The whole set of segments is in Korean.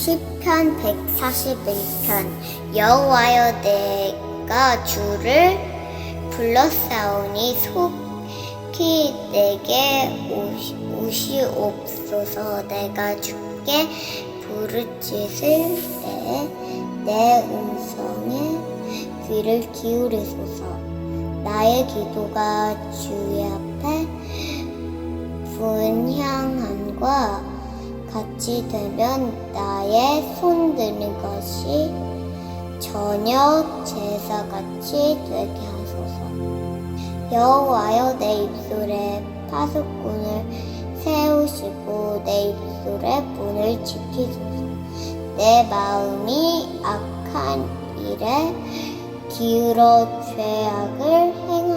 시편 141편. 여호와여 내가 주를 불렀사오니 속히 내게 오시, 오시옵소서. 내가 주께 부르짖을 때내 음성에 귀를 기울이소서. 나의 기도가 주의 앞에 분향함과 같이 되면 나의 손 드는 것이 저녁 제사같이 되게 하소서. 여호와여 내 입술에 파수꾼을 세우시고 내 입술에 문을 지키소서. 내 마음이 악한 일에 기울어 죄악을 행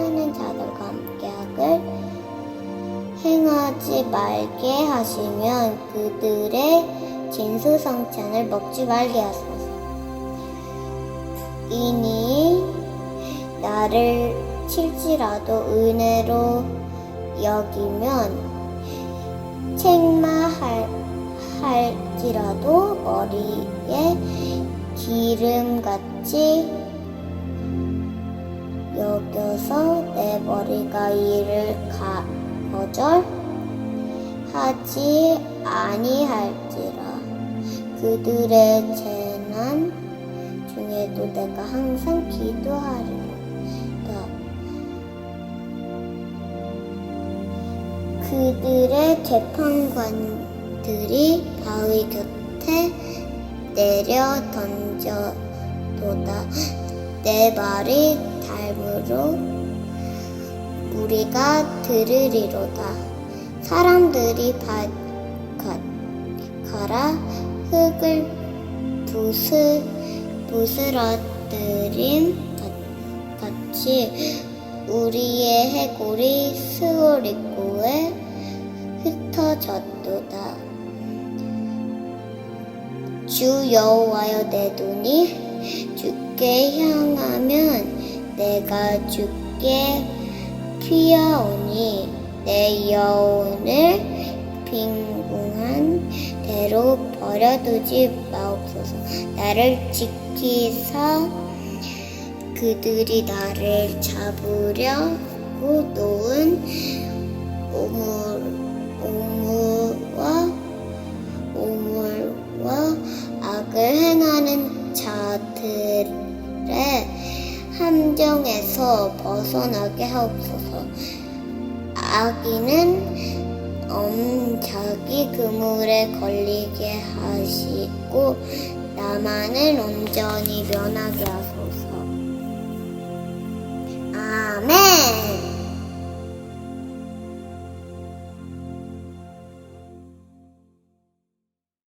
말게 하시면 그들의 진수성찬을 먹지 말게 하소서. 이니 나를 칠지라도 은혜로 여기면 책마할지라도 머리에 기름같이 여겨서 내 머리가 이를 가, 거절 하지 아니할지라. 그들의 재난 중에도 내가 항상 기도하리라 그들의 재판관들이 바위 곁에 내려 던져도다. 내 말이 닮으로 우리가 들으리로다 사람들이 바, 가, 가라 흙을 부스, 부스러뜨림 같- 같이 우리의 해골이 스올 입구에 흩어졌도다. 주 여호와여 내 눈이 주께 향하면 내가 주께 피하오니 내 여운을 빈궁한 대로 버려두지 마옵소서 나를 지키사 그들이 나를 잡으려고 놓은 오물, 오물과 오물과 악을 행하는 자들의 함정에서 벗어나게 하옵소서. 아기는 음, 자기 그물에 걸리게 하시고 나만을 온전히 변하게 하소서. 아멘.